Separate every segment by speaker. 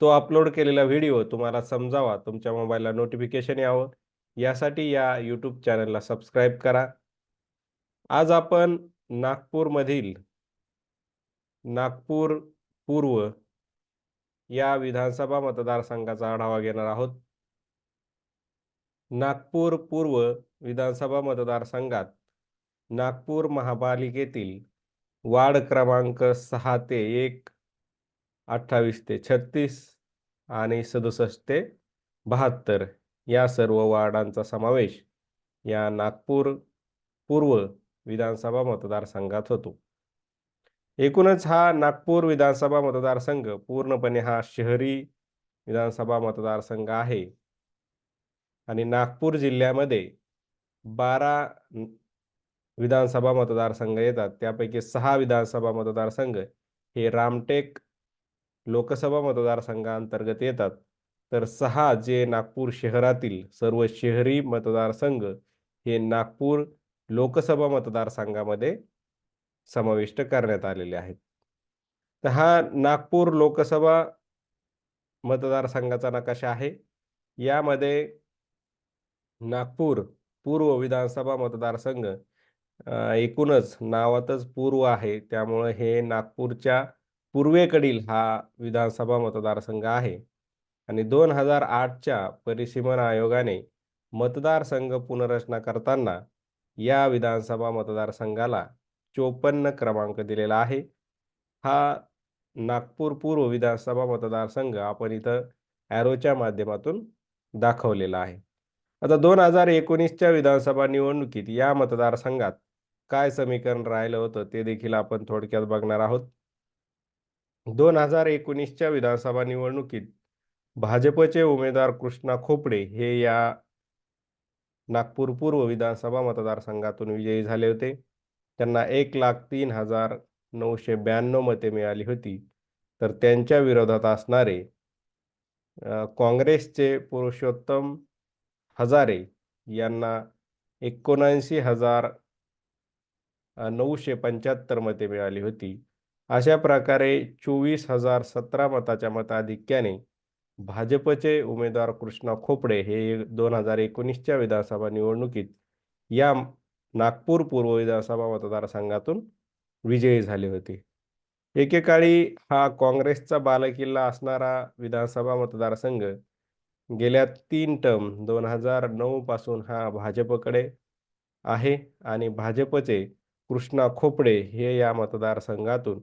Speaker 1: तो अपलोड केलेला व्हिडिओ तुम्हाला समजावा. तुमच्या मोबाईलला नोटिफिकेशन यावं. यासाठी या यूट्यूब चॅनलला सबस्क्राईब करा. आज आपण नागपूरमधील नागपूर पूर्व या विधानसभा मतदारसंघाचा आढावा घेणार आहोत. नागपूर पूर्व विधानसभा मतदारसंघात नागपूर महापालिकेतील वार्ड क्रमांक सहा ते एक अठ्ठावीस ते छत्तीस आणि सदुसष्ट ते बहात्तर या सर्व वार्डांचा समावेश या नागपूर पूर्व विधानसभा मतदारसंघात होतो. एकूणच हा नागपूर विधानसभा मतदारसंघ पूर्णपणे हा शहरी विधानसभा मतदारसंघ आहे. आणि नागपूर जिल्ह्यामध्ये बारा विधानसभा मतदारसंघ येतात. त्यापैकी सहा विधानसभा मतदारसंघ हे रामटेक लोकसभा मतदारसंघाअंतर्गत येतात. तर सहा जे नागपूर शहरातील सर्व शहरी मतदारसंघ हे नागपूर लोकसभा मतदारसंघामध्ये समाविष्ट करण्यात आलेले आहेत. तर हा नागपूर लोकसभा मतदारसंघाचा नकाशा आहे. यामध्ये नागपूर पूर्व विधानसभा मतदारसंघ एकूणच नावातच पूर्व आहे. त्यामुळं हे नागपूरच्या पूर्वेकडील हा विधानसभा मतदारसंघ आहे आणि दोन हजार आठच्या परिसीमन आयोगाने मतदारसंघ पुनर्रचना करताना या विधानसभा मतदारसंघाला चोपन्न क्रमांक दिलेला आहे. हा नागपूर पूर्व विधानसभा मतदारसंघ आपण इथं ॲरोच्या माध्यमातून दाखवलेला आहे. आता दोन हजार एकोणीसच्या विधानसभा निवडणुकीत या मतदारसंघात काय समीकरण राहिलं होतं ते देखील आपण थोडक्यात बघणार आहोत. दोन हजार एकोणीसच्या विधानसभा निवडणुकीत भाजपचे उमेदवार कृष्णा खोपडे हे या नागपूर पूर्व विधानसभा मतदारसंघातून विजयी झाले होते. त्यांना एक लाख तीन हजार नऊशे ब्याण्णव मते मिळाली होती. तर त्यांच्या विरोधात असणारे काँग्रेसचे पुरुषोत्तम हजारे यांना एकोणऐंशी हजार नऊशे पंच्याहत्तर मते मिळाली होती. अशा प्रकारे चोवीस हजार सतरा मताच्या मताधिक्याने भाजपचे उमेदवार कृष्णा खोपडे हे दोन हजार एकोणीसच्या विधानसभा निवडणुकीत या नागपूर पूर्व विधानसभा मतदारसंघातून विजयी झाले होते. एकेकाळी हा काँग्रेसचा बालकिल्ला असणारा विधानसभा मतदारसंघ गेल्या तीन टर्म दोन हजार नऊ पासून हा भाजपकडे आहे आणि भाजपचे कृष्णा खोपडे हे या मतदारसंघातून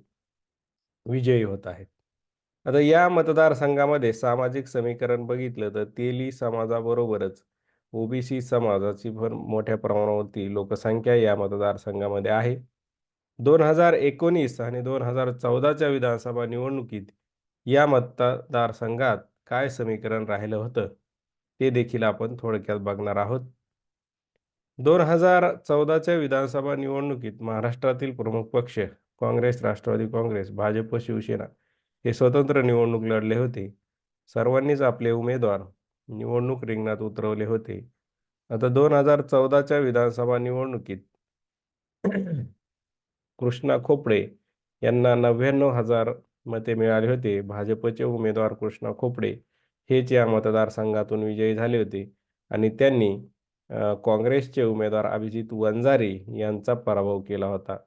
Speaker 1: विजयी होत आहेत. आता या मतदारसंघामध्ये सामाजिक समीकरण बघितलं तर तेली समाजाबरोबरच ओबीसी समाजाची पण मोठ्या प्रमाणावरती लोकसंख्या या मतदारसंघामध्ये आहे. दोन हजार एकोणीस आणि दोन हजार चौदाच्या विधानसभा निवडणुकीत या मतदारसंघात काय समीकरण राहिलं होतं? ते देखील आपण थोडक्यात बघणार आहोत. दोन हजार चौदाच्या विधानसभा निवडणुकीत महाराष्ट्रातील प्रमुख पक्ष काँग्रेस राष्ट्रवादी काँग्रेस भाजप शिवसेना हे स्वतंत्र निवडणूक लढले होते. सर्वांनीच आपले उमेदवार निवडणूक रिंगणात उतरवले होते. आता दोन हजार चौदाच्या विधानसभा निवडणुकीत कृष्णा खोपडे यांना नव्याण्णव हजार मते मिळाले होते. भाजपचे उमेदवार कृष्णा खोपडे हेच या मतदारसंघातून विजयी झाले होते आणि त्यांनी काँग्रेसचे उमेदवार अभिजित वंजारी यांचा पराभव केला होता.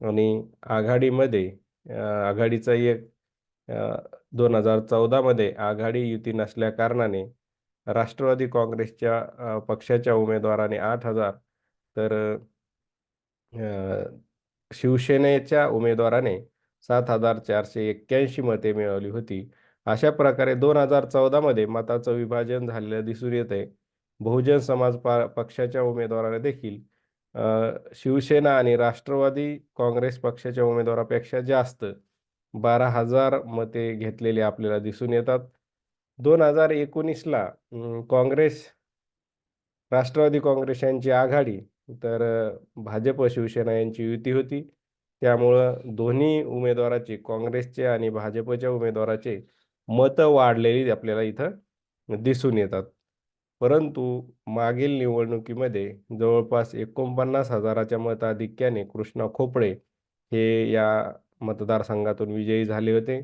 Speaker 1: आणि आघाडीमध्ये आघाडीचा एक दोन हजार चौदामध्ये आघाडी युती नसल्या कारणाने राष्ट्रवादी काँग्रेसच्या पक्षाच्या उमेदवाराने आठ हजार तर शिवसेनेच्या उमेदवाराने सात हजार चारशे एक्क्याऐंशी मते मिळवली होती. अशा प्रकारे दोन हजार चौदामध्ये मताचं विभाजन झालेलं दिसून येते बहुजन समाज पा पक्षाच्या उमेदवाराने देखील शिवसेना आणि राष्ट्रवादी काँग्रेस पक्षाच्या उमेदवारापेक्षा जास्त बारा हजार मते घेतलेली आपल्याला दिसून येतात. दोन हजार एकोणीसला काँग्रेस राष्ट्रवादी काँग्रेस यांची आघाडी तर भाजप शिवसेना यांची युती होती. त्यामुळं दोन्ही उमेदवाराचे काँग्रेसचे आणि भाजपच्या उमेदवाराचे मतं वाढलेली आपल्याला इथं दिसून येतात. परंतु मागील निवडणुकीमध्ये जवळपास एकोणपन्नास हजाराच्या मताधिक्याने कृष्णा खोपडे हे या मतदारसंघातून विजयी झाले होते.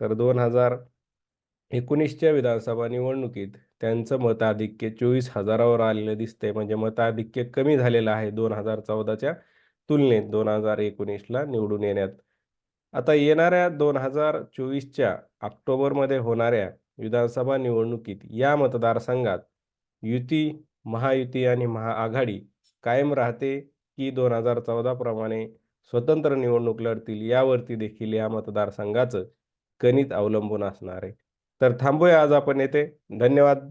Speaker 1: तर दोन हजार एकोणीसच्या विधानसभा निवडणुकीत त्यांचं मताधिक्य चोवीस हजारावर आलेलं दिसतंय. म्हणजे मताधिक्य कमी झालेलं आहे दोन हजार चौदाच्या तुलनेत दोन हजार एकोणीसला निवडून येण्यात. आता येणाऱ्या दोन हजार चोवीसच्या ऑक्टोबरमध्ये होणाऱ्या विधानसभा निवडणुकीत या मतदारसंघात युती महायुती आणि महाआघाडी कायम राहते की दोन हजार चौदाप्रमाणे स्वतंत्र निवडणूक लढतील यावरती देखील या मतदारसंघाचं गणित अवलंबून असणार आहे. तर थांबूया आज आपण येथे. धन्यवाद.